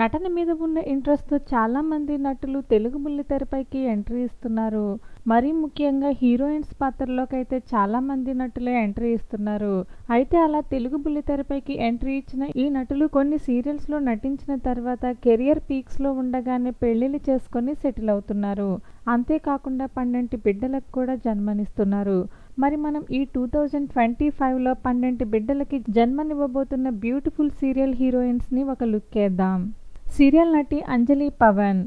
నటన మీద ఉన్న ఇంట్రెస్ట్తో చాలామంది నటులు తెలుగు బుల్లితెరపైకి ఎంట్రీ ఇస్తున్నారు. మరీ ముఖ్యంగా హీరోయిన్స్ పాత్రలోకి అయితే చాలామంది నటులే ఎంట్రీ ఇస్తున్నారు. అయితే అలా తెలుగు బుల్లితెరపైకి ఎంట్రీ ఇచ్చిన ఈ నటులు కొన్ని సీరియల్స్లో నటించిన తర్వాత కెరియర్ పీక్స్లో ఉండగానే పెళ్ళిళ్ళు చేసుకొని సెటిల్ అవుతున్నారు. అంతేకాకుండా పన్నెండు బిడ్డలకు కూడా జన్మనిస్తున్నారు. మరి మనం ఈ టూ థౌజండ్ ట్వంటీ ఫైవ్లో పన్నెండు బిడ్డలకి జన్మనివ్వబోతున్న బ్యూటిఫుల్ సీరియల్ హీరోయిన్స్ని ఒక లుక్ వేద్దాం సీరియల్ నటి అంజలి పవన్.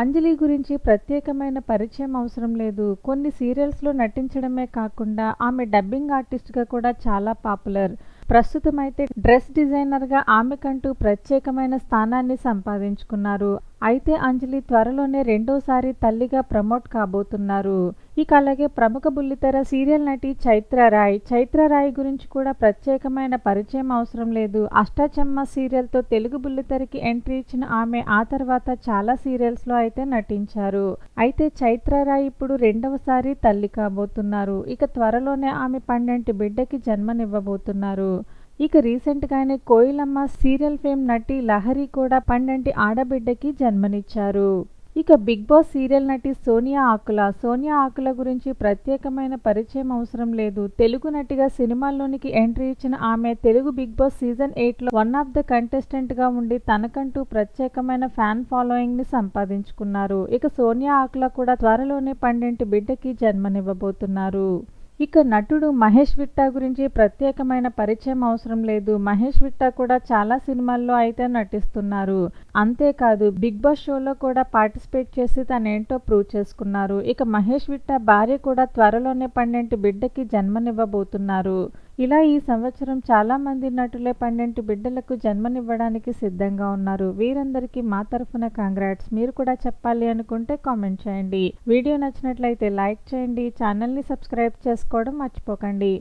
అంజలి గురించి ప్రత్యేకమైన పరిచయం అవసరం లేదు. కొన్ని సీరియల్స్లో నటించడమే కాకుండా ఆమె డబ్బింగ్ ఆర్టిస్ట్గా కూడా చాలా పాపులర్. ప్రస్తుతం అయితే డ్రెస్ డిజైనర్గా ఆమెకంటూ ప్రత్యేకమైన స్థానాన్ని సంపాదించుకున్నారు. అయితే అంజలి త్వరలోనే రెండోసారి తల్లిగా ప్రమోట్ కాబోతున్నారు. ఇక అలాగే ప్రముఖ బుల్లితెర సీరియల్ నటి చైత్ర రాయ్. చైత్ర రాయ్ గురించి కూడా ప్రత్యేకమైన పరిచయం అవసరం లేదు. అష్టాచెమ్మ సీరియల్తో తెలుగు బుల్లితెరకి ఎంట్రీ ఇచ్చిన ఆమె ఆ తర్వాత చాలా సీరియల్స్లో అయితే నటించారు. అయితే చైత్ర రాయ్ ఇప్పుడు రెండవసారి తల్లి కాబోతున్నారు. ఇక త్వరలోనే ఆమె పండంటి బిడ్డకి జన్మనివ్వబోతున్నారు. ఇక రీసెంట్గానే కోయిలమ్మ సీరియల్ ఫేమ్ నటి లహరి కూడా పండంటి ఆడబిడ్డకి జన్మనిచ్చారు. ఇక బిగ్ బాస్ సీరియల్ నటి సోనియా ఆకుల. సోనియా ఆకుల గురించి ప్రత్యేకమైన పరిచయం అవసరం లేదు. తెలుగు నటిగా సినిమాల్లోనికి ఎంట్రీ ఇచ్చిన ఆమె తెలుగు బిగ్ బాస్ సీజన్ ఎయిట్లో వన్ ఆఫ్ ద కంటెస్టెంట్గా ఉండి తనకంటూ ప్రత్యేకమైన ఫ్యాన్ ఫాలోయింగ్ని సంపాదించుకున్నారు. ఇక సోనియా ఆకుల కూడా త్వరలోనే పండింటి బిడ్డకి జన్మనివ్వబోతున్నారు. ఇక నటుడు మహేష్ విట్టా గురించి ప్రత్యేకమైన పరిచయం అవసరం లేదు. మహేష్ విట్టా కూడా చాలా సినిమాల్లో అయితే నటిస్తున్నారు. అంతేకాదు బిగ్ బాస్ షోలో కూడా పార్టిసిపేట్ చేసి తనేంటో ప్రూవ్ చేసుకున్నారు. ఇక మహేష్ విట్టా భార్య కూడా త్వరలోనే పన్నెండు బిడ్డకి జన్మనివ్వబోతున్నారు. ఇలా ఈ సంవత్సరం చాలామంది నటులే పన్నెండు బిడ్డలకు జన్మనివ్వడానికి సిద్ధంగా ఉన్నారు. వీరందరికీ మా తరఫున కాంగ్రాట్స్ మీరు కూడా చెప్పాలి అనుకుంటే కామెంట్ చేయండి. వీడియో నచ్చినట్లయితే లైక్ చేయండి. ఛానల్ని సబ్స్క్రైబ్ చేసుకోవడం మర్చిపోకండి.